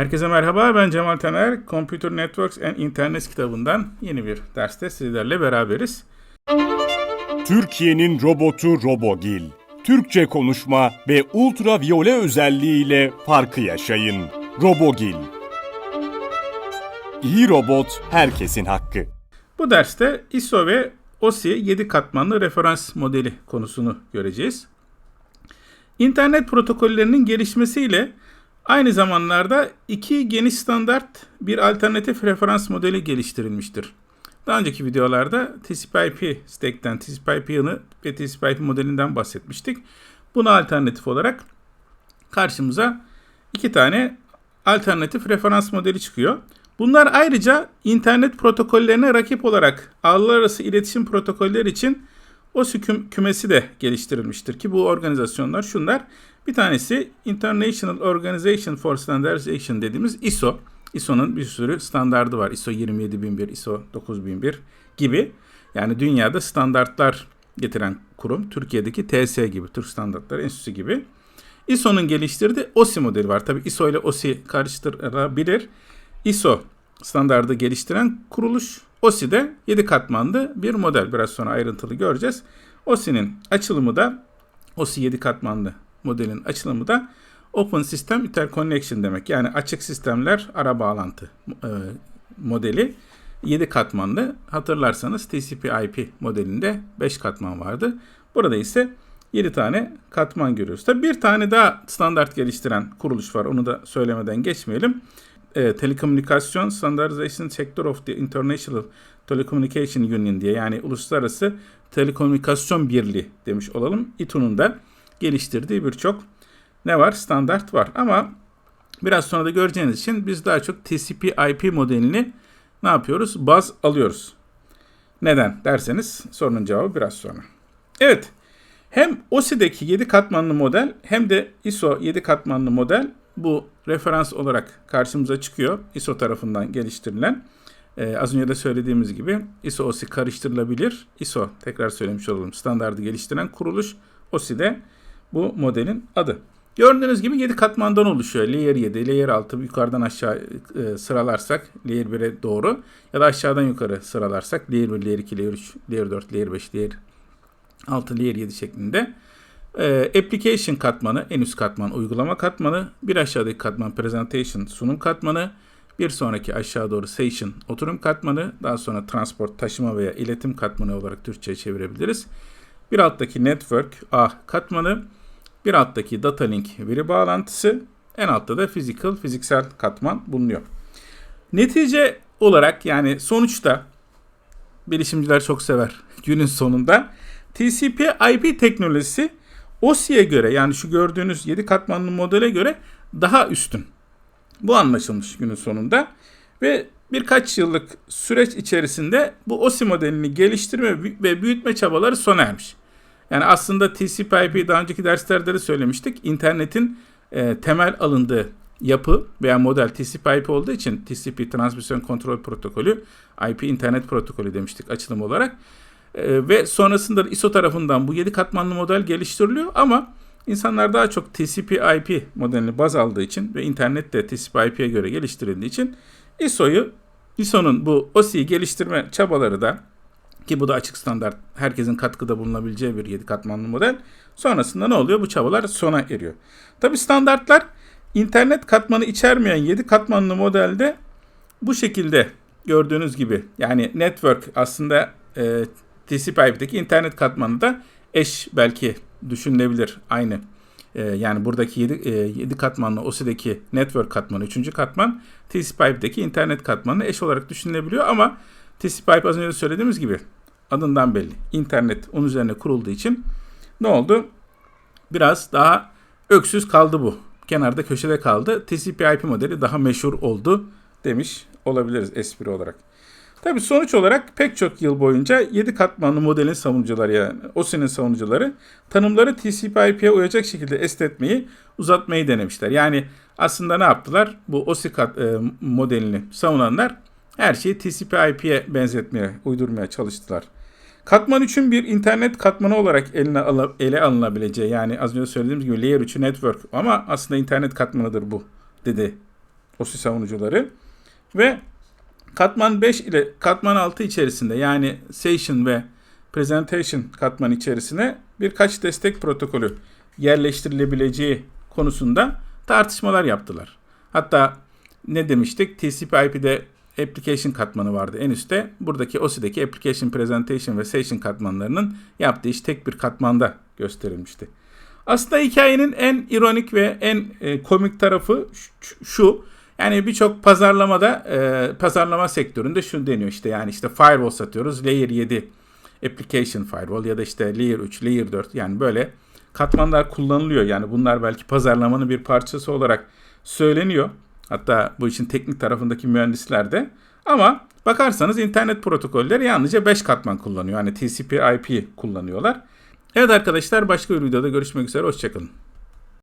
Herkese merhaba, ben Cemal Taner. Computer Networks and Internet kitabından yeni bir derste sizlerle beraberiz. Türkiye'nin robotu Robogil. Türkçe konuşma ve ultraviyole özelliğiyle farkı yaşayın. Robogil. İyi robot herkesin hakkı. Bu derste ISO ve OSI 7 katmanlı referans modeli konusunu göreceğiz. İnternet protokollerinin gelişmesiyle aynı zamanlarda iki geniş standart bir alternatif referans modeli geliştirilmiştir. Daha önceki videolarda TCP/IP stack'ten TCP/IP yığını ve TCP/IP modelinden bahsetmiştik. Buna alternatif olarak karşımıza iki tane alternatif referans modeli çıkıyor. Bunlar ayrıca internet protokollerine rakip olarak ağlar arası iletişim protokoller için o küm kümesi de geliştirilmiştir ki bu organizasyonlar şunlar. Bir tanesi International Organization for Standardization dediğimiz ISO. ISO'nun bir sürü standardı var. ISO 27001, ISO 9001 gibi. Yani dünyada standartlar getiren kurum. Türkiye'deki TS gibi, Türk Standartları Enstitüsü gibi. ISO'nun geliştirdiği OSI modeli var. Tabi ISO ile OSI karıştırılabilir. ISO standardı geliştiren kuruluş. OSI de 7 katmanlı bir model. Biraz sonra ayrıntılı göreceğiz. OSI'nin açılımı da OSI 7 katmanlı modelin açılımı da Open System Interconnection demek. Yani açık sistemler ara bağlantı e, modeli 7 katmanlı. Hatırlarsanız TCP/IP modelinde 5 katman vardı. Burada ise 7 tane katman görüyoruz. Tabi bir tane daha standart geliştiren kuruluş var. Onu da söylemeden geçmeyelim. E, Telecommunication Standardization Sector of the International Telecommunication Union diye yani Uluslararası Telekomünikasyon Birliği demiş olalım. İTU'nun da geliştirdiği birçok ne var? Standart var. Ama biraz sonra da göreceğiniz için biz daha çok TCP/IP modelini ne yapıyoruz? Baz alıyoruz. Neden derseniz sorunun cevabı biraz sonra. Evet. Hem OSI'deki 7 katmanlı model hem de ISO 7 katmanlı model bu referans olarak karşımıza çıkıyor. ISO tarafından geliştirilen. Ee, az önce de söylediğimiz gibi ISO OSI karıştırılabilir. ISO tekrar söylemiş olalım standardı geliştiren kuruluş. OSI de bu modelin adı. Gördüğünüz gibi 7 katmandan oluşuyor. Layer 7, Layer 6 yukarıdan aşağı e, sıralarsak Layer 1'e doğru ya da aşağıdan yukarı sıralarsak Layer 1, Layer 2, Layer 3, Layer 4, Layer 5, Layer 6, Layer 7 şeklinde. E, application katmanı, en üst katman uygulama katmanı, bir aşağıdaki katman presentation sunum katmanı, bir sonraki aşağı doğru session oturum katmanı, daha sonra transport taşıma veya iletim katmanı olarak Türkçe'ye çevirebiliriz. Bir alttaki network A katmanı, bir alttaki data link veri bağlantısı, en altta da physical fiziksel katman bulunuyor. Netice olarak yani sonuçta bilişimciler çok sever günün sonunda TCP/IP teknolojisi OSI'ye göre yani şu gördüğünüz 7 katmanlı modele göre daha üstün. Bu anlaşılmış günün sonunda ve birkaç yıllık süreç içerisinde bu OSI modelini geliştirme ve büyütme çabaları sona ermiş. Yani aslında TCP/IP daha önceki derslerde de söylemiştik. İnternetin e, temel alındığı yapı veya model TCP/IP olduğu için TCP Transmission Control Protokolü, IP internet protokolü demiştik açılım olarak. E, ve sonrasında ISO tarafından bu 7 katmanlı model geliştiriliyor ama insanlar daha çok TCP/IP modelini baz aldığı için ve internet de TCP/IP'ye göre geliştirildiği için ISO'yu ISO'nun bu OSI'yi geliştirme çabaları da ki bu da açık standart herkesin katkıda bulunabileceği bir 7 katmanlı model. Sonrasında ne oluyor? Bu çabalar sona eriyor. Tabi standartlar internet katmanı içermeyen 7 katmanlı modelde bu şekilde gördüğünz gibi yani network aslında e, TCP/IP'deki internet katmanı da eş belki düşünülebilir aynı. E, yani buradaki 7, e, 7 katmanlı OSI'deki network katmanı 3. katman TCP/IP'deki internet katmanı eş olarak düşünülebiliyor ama TCP/IP az önce söylediğimiz gibi adından belli. İnternet onun üzerine kurulduğu için ne oldu? Biraz daha öksüz kaldı bu. Kenarda köşede kaldı. TCP/IP modeli daha meşhur oldu demiş olabiliriz espri olarak. Tabii sonuç olarak pek çok yıl boyunca 7 katmanlı modelin savunucuları yani OSI'nin savunucuları tanımları TCP/IP'ye uyacak şekilde esnetmeyi, uzatmayı denemişler. Yani aslında ne yaptılar? Bu OSI kat, e, modelini savunanlar her şeyi TCP/IP'ye benzetmeye, uydurmaya çalıştılar. Katman 3'ün bir internet katmanı olarak eline al ele alınabileceği yani az önce söylediğimiz gibi Layer 3'ü network ama aslında internet katmanıdır bu dedi OSI savunucuları. Ve katman 5 ile katman 6 içerisinde yani session ve presentation katman içerisine birkaç destek protokolü yerleştirilebileceği konusunda tartışmalar yaptılar. Hatta ne demiştik? TCP/IP'de application katmanı vardı en üstte. Buradaki OSI'deki application presentation ve session katmanlarının yaptığı iş tek bir katmanda gösterilmişti. Aslında hikayenin en ironik ve en e, komik tarafı şu. Yani birçok pazarlamada e, pazarlama sektöründe şunu deniyor işte yani işte firewall satıyoruz. Layer 7 application firewall ya da işte layer 3, layer 4 yani böyle katmanlar kullanılıyor. Yani bunlar belki pazarlamanın bir parçası olarak söyleniyor. Hatta bu işin teknik tarafındaki mühendisler de. Ama bakarsanız internet protokolleri yalnızca 5 katman kullanıyor. Yani TCP/IP kullanıyorlar. Evet arkadaşlar başka bir videoda görüşmek üzere. Hoşçakalın.